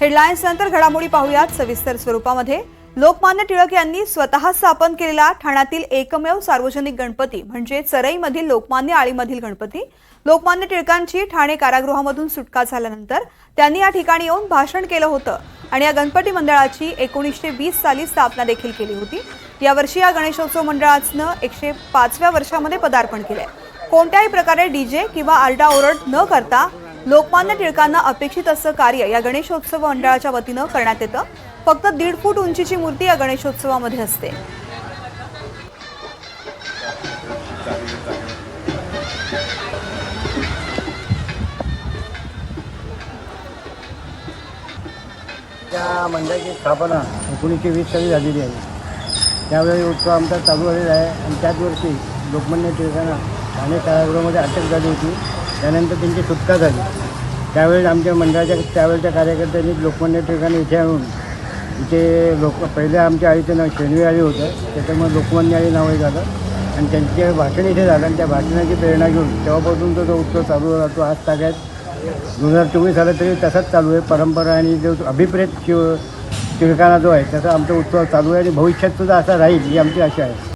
Headlines नंतर घडामोडी पाहूयात सविस्तर स्वरूपामध्ये. लोकमान्य टिळक यांनी स्वतः स्थापन केलेला ठाण्यातील एकमेव सार्वजनिक गणपती म्हणजे चरईमधील लोकमान्य आळीमधील गणपती. लोकमान्य टिळकांची ठाणे कारागृहामधून सुटका झाल्यानंतर त्यांनी या ठिकाणी येऊन भाषण केलं होतं आणि या गणपती मंडळाची एकोणीसशे वीस साली स्थापना देखील केली होती. यावर्षी या गणेशोत्सव मंडळाचं एकशे पाचव्या वर्षामध्ये पदार्पण केलंय. कोणत्याही प्रकारे डीजे किंवा आरडाओरड न करता लोकमान्य टिळकांना अपेक्षित असं कार्य या गणेशोत्सव मंडळाच्या वतीनं करण्यात येतं. फक्त दीड फूट उंचीची मूर्ती या गणेशोत्सवामध्ये असते. त्या मंडळाची स्थापना एकोणीसशे वीस साली झालेली आहे. त्यावेळी उत्सव आमचा चालू झालेला आहे आणि त्याच वर्षी लोकमान्य टिळकांना ठाणे कारागृहामध्ये अटक झाली होती. त्यानंतर त्यांची सुटका झाली. त्यावेळेस आमच्या मंडळाच्या त्यावेळच्या कार्यकर्त्यांनी लोकमान्य ठिकाणी इथे आणून इथे लोक पहिले आमच्या आईचं नाव शेणवी आळी होतं. त्याच्यामुळे लोकमान्य आळी नावही झालं. आणि त्यांचे भाषण इथे झालं. आणि त्या भाषणाची प्रेरणा घेऊन तेव्हापासून तो जो उत्सव चालू राहतो आज ताग्यात दोन हजार चोवीस झालं तरी तसाच चालू आहे. परंपरा आणि जो अभिप्रेत शिव टिळकाना जो आहे त्याचा आमचा उत्सव चालू आहे. आणि भविष्यात सुद्धा असा राहील ही आमची आशा आहे.